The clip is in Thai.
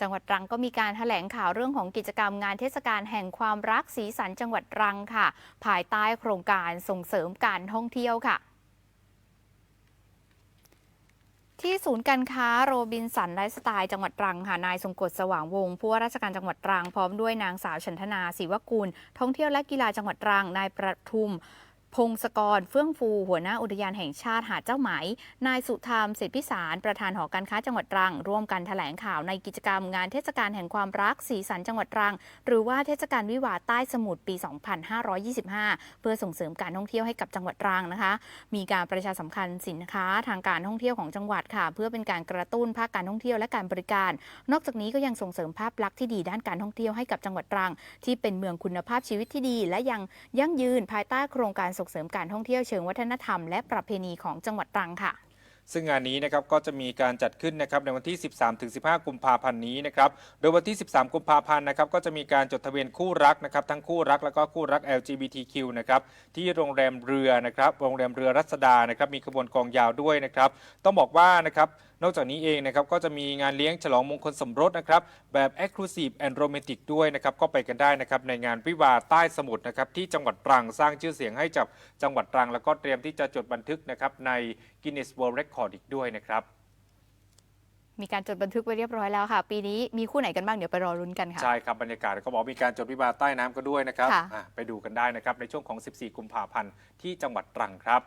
จังหวัดตรังก็มีการแถลงข่าวเรื่องของกิจกรรมงานเทศกาลแห่งความรักสีสันจังหวัดตรังค่ะ ภายใต้โครงการส่งเสริมการท่องเที่ยวค่ะที่ศูนย์การค้าโรบินสันไลฟ์สไตล์จังหวัดตรังค่ะนายทรงกฎสว่างวงศ์ผู้ว่าราชการจังหวัดตรังพร้อมด้วยนางสาวชันธนาศิวกุลท่องเที่ยวและกีฬาจังหวัดตรังนายประทุม พงศกรเฟื่องฟู หัวหน้าอุทยานแห่งชาติหาดเจ้าไหม นายสุธรรมเศรษฐพิสาร ประธานหอการค้าจังหวัดตรัง ร่วมกันแถลงข่าวในกิจกรรมงานเทศกาลแห่งความรักสีสันจังหวัดตรัง หรือว่าเทศกาลวิวาใต้สมุทรปี 2525 เพื่อส่งเสริมการท่องเที่ยวให้กับจังหวัดตรังนะคะ มีการประชาสัมพันธ์สินค้าทางการท่องเที่ยวของจังหวัดค่ะ เพื่อเป็นการกระตุ้นภาคการท่องเที่ยวและการบริการ นอกจากนี้ก็ยังส่งเสริมภาพลักษณ์ที่ดีด้านการท่องเที่ยวให้กับจังหวัดตรัง ที่เป็นเมืองคุณภาพชีวิตที่ดี และยังยั่งยืนภายใต้โครงการส่งเสริมการท่องเที่ยวเชิงวัฒนธรรมและประเพณีของจังหวัดตรังค่ะซึ่งงานนี้นะครับก็จะมีการจัดขึ้นนะครับในวันที่ 13-15 กุมภาพันธ์นี้นะครับ โดยวันที่ 13 กุมภาพันธ์นะครับก็จะมีการจดทะเบียนคู่รักนะครับทั้งคู่รักแล้วก็คู่รัก LGBTQ นะครับที่โรงแรมเรือนะครับโรงแรมเรือรัศดานะครับมีขบวนกองยาวด้วยนะครับ ต้องบอกว่านะครับนอกจากนี้เองนะครับก็จะมีงานเลี้ยงฉลองมงคลสมรสนะครับแบบ Exclusive and Romantic ด้วยนะครับก็ไปกันได้นะครับในงานวิวาห์ใต้สมุทรนะครับที่จังหวัดตรังสร้างชื่อเสียงให้กับจังหวัดตรัง แล้วก็เตรียมที่จะจดบันทึกนะครับใน Guinness World Record อีกด้วยนะครับมีการจดบันทึกไว้เรียบร้อยแล้วค่ะ ปีนี้มีคู่ไหนกันบ้างเดี๋ยวไปรอรุ้นกันค่ะ ใช่ครับ บรรยากาศก็บอกมีการจดวิวาห์ใต้น้ำก็ด้วยนะครับค่ะอะไปดูกันได้นะครับในช่วงของ 14 กุมภาพันธ์ที่จังหวัดตรังครับ